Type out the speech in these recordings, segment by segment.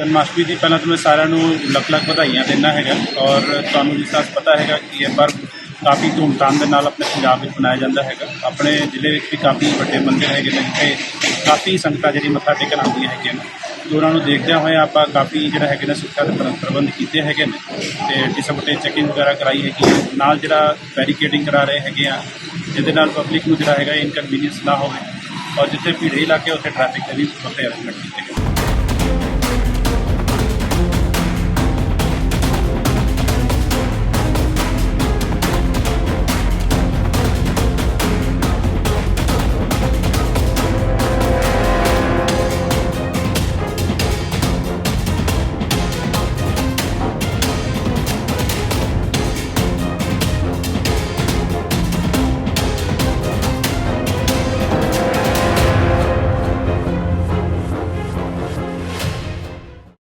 ਜਨਮਾਸ਼ਟਮੀ ਦੀ ਪਹਿਲਾਂ ਤਾਂ ਮੈਂ ਸਾਰਿਆਂ ਨੂੰ ਲੱਖ ਲੱਖ ਵਧਾਈਆਂ ਦਿੰਦਾ ਹੈਗਾ ਔਰ ਤੁਹਾਨੂੰ ਜਿਸ ਤਰ੍ਹਾਂ ਪਤਾ ਹੈਗਾ ਕਿ ਇਹ ਪਰਵ ਕਾਫੀ ਧੂਮਧਾਮ ਦੇ ਨਾਲ ਆਪਣੇ ਪੰਜਾਬ ਵਿੱਚ ਮਨਾਇਆ ਜਾਂਦਾ ਹੈਗਾ। ਆਪਣੇ ਜ਼ਿਲ੍ਹੇ ਵਿੱਚ ਵੀ ਕਾਫੀ ਵੱਡੇ ਮੰਦਿਰ ਹੈਗੇ ਨੇ ਜਿੱਥੇ ਕਾਫੀ ਸੰਗਤਾਂ ਜਿਹੜੀ ਮੱਥਾ ਟੇਕਣ ਆਉਂਦੀਆਂ ਹੈਗੀਆਂ ਨੇ। ਤੇ ਉਹਨਾਂ ਨੂੰ ਦੇਖਦਿਆਂ ਹੋਇਆ ਆਪਾਂ ਕਾਫੀ ਜਿਹੜਾ ਹੈਗੇ ਨੇ ਸੁਰੱਖਿਆ ਦੇ ਪ੍ਰਬੰਧ ਕੀਤੇ ਹੈਗੇ ਨੇ ਤੇ ਟਿਸਪਟੇ ਚੈਕਿੰਗ ਵਗੈਰਾ ਕਰਾਈ ਹੈਗੀ ਹੈ। ਨਾਲ ਜਿਹੜਾ ਬੈਰੀਕੇਡਿੰਗ ਕਰਾ ਰਹੇ ਹੈਗੇ ਆ, ਜਿਹਦੇ ਨਾਲ ਪਬਲਿਕ ਨੂੰ ਜਿਹੜਾ ਹੈਗਾ ਇਨਕਨਵੀਨੀਅੰਸ ਨਾ ਹੋਵੇ। ਔਰ ਜਿੱਥੇ ਭੀੜੇ ਇਲਾਕੇ ਉੱਥੇ ਟ੍ਰੈਫਿਕ ਦੇ ਵੀ ਵੱਖਰੇ ਅਰੇਂਜਮੈਂਟ ਕੀਤੇ ਗਏ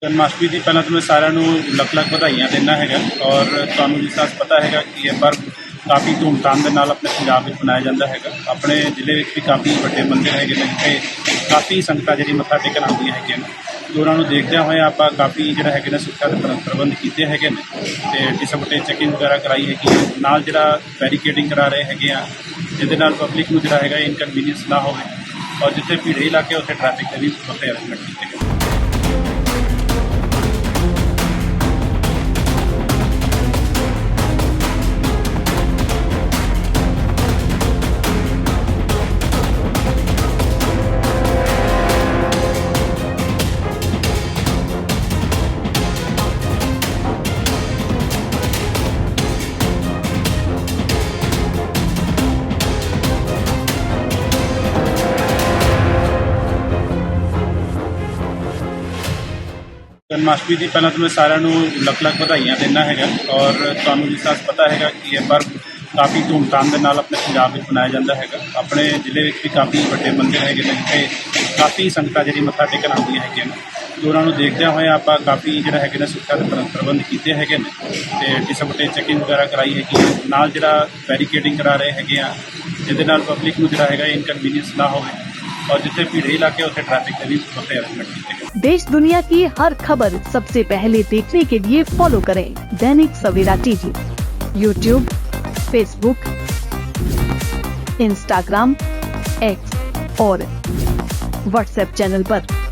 ਜਨਮਾਸ਼ਟਮੀ ਦੀ ਪਹਿਲਾਂ ਤਾਂ ਮੈਂ ਸਾਰਿਆਂ ਨੂੰ ਲੱਖ ਲੱਖ ਵਧਾਈਆਂ ਦਿੰਦਾ ਹੈਗਾ ਔਰ ਤੁਹਾਨੂੰ ਜਿਸ ਤਰ੍ਹਾਂ ਪਤਾ ਹੈਗਾ ਕਿ ਇਹ ਪਰਵ ਕਾਫੀ ਧੂਮਧਾਮ ਦੇ ਨਾਲ ਆਪਣੇ ਪੰਜਾਬ ਵਿੱਚ ਮਨਾਇਆ ਜਾਂਦਾ ਹੈਗਾ। ਆਪਣੇ ਜ਼ਿਲ੍ਹੇ ਵਿੱਚ ਵੀ ਕਾਫੀ ਵੱਡੇ ਮੰਦਿਰ ਹੈਗੇ ਨੇ ਜਿੱਥੇ ਕਾਫੀ ਸੰਗਤਾਂ ਜਿਹੜੀ ਮੱਥਾ ਟੇਕਣ ਆਉਂਦੀਆਂ ਹੈਗੀਆਂ ਨੇ। ਤੇ ਉਹਨਾਂ ਨੂੰ ਦੇਖਦਿਆਂ ਹੋਇਆ ਆਪਾਂ ਕਾਫੀ ਜਿਹੜਾ ਹੈਗੇ ਨੇ ਸੁਰੱਖਿਆ ਦੇ ਪ੍ਰਬੰਧ ਕੀਤੇ ਹੈਗੇ ਨੇ ਤੇ ਟਿਸਪਟੇ ਚੈਕਿੰਗ ਵਗੈਰਾ ਕਰਾਈ ਹੈਗੀ ਹੈ। ਨਾਲ ਜਿਹੜਾ ਬੈਰੀਕੇਡਿੰਗ ਕਰਾ ਰਹੇ ਹੈਗੇ ਆ, ਜਿਹਦੇ ਨਾਲ ਪਬਲਿਕ ਨੂੰ ਜਿਹੜਾ ਹੈਗਾ ਇਨਕਨਵੀਨੀਅੰਸ ਨਾ ਹੋਵੇ। ਔਰ ਜਿੱਥੇ ਭੀੜੇ ਇਲਾਕੇ ਉੱਥੇ ਟ੍ਰੈਫਿਕ ਦੇ ਵੀ ਵੱਖਰੇ ਅਰੇਂਜਮੈਂਟ ਕੀਤੇ ਗਏ ਜਨਮਾਸ਼ਟਮੀ ਦੀ ਪਹਿਲਾਂ ਤਾਂ ਮੈਂ ਸਾਰਿਆਂ ਨੂੰ ਲੱਖ ਲੱਖ ਵਧਾਈਆਂ ਦਿੰਦਾ ਹੈਗਾ ਔਰ ਤੁਹਾਨੂੰ ਜਿਸ ਤਰ੍ਹਾਂ ਪਤਾ ਹੈਗਾ ਕਿ ਇਹ ਪਰਵ ਕਾਫੀ ਧੂਮਧਾਮ ਦੇ ਨਾਲ ਆਪਣੇ ਪੰਜਾਬ ਵਿੱਚ ਮਨਾਇਆ ਜਾਂਦਾ ਹੈਗਾ। ਆਪਣੇ ਜ਼ਿਲ੍ਹੇ ਵਿੱਚ ਵੀ ਕਾਫੀ ਵੱਡੇ ਮੰਦਿਰ ਹੈਗੇ ਨੇ, ਜਿੱਥੇ ਕਾਫੀ ਸੰਗਤਾਂ ਜਿਹੜੀ ਮੱਥਾ ਟੇਕਣ ਆਉਂਦੀਆਂ ਹੈਗੀਆਂ ਨੇ। ਤੇ ਉਹਨਾਂ ਨੂੰ ਦੇਖਦਿਆਂ ਹੋਇਆ ਆਪਾਂ ਕਾਫੀ ਜਿਹੜਾ ਹੈਗੇ ਨੇ ਸੁਰੱਖਿਆ ਦੇ ਪ੍ਰਬੰਧ ਕੀਤੇ ਹੈਗੇ ਨੇ ਤੇ ਟਿਸਪਟੇ ਚੈਕਿੰਗ ਵਗੈਰਾ ਕਰਾਈ ਹੈਗੀ ਹੈ। ਨਾਲ ਜਿਹੜਾ ਬੈਰੀਕੇਡਿੰਗ ਕਰਾ ਰਹੇ ਹੈਗੇ ਆ, ਜਿਹਦੇ ਨਾਲ ਪਬਲਿਕ ਨੂੰ ਜਿਹੜਾ ਹੈਗਾ ਇਨਕਨਵੀਨੀਅੰਸ ਨਾ ਹੋਵੇ। और जिससे भीड़ इलाके उसे ट्रैफ़िक देश दुनिया की हर खबर सबसे पहले देखने के लिए फॉलो करें Dainik Savera TV YouTube Facebook Instagram X और व्हाट्सएप चैनल पर।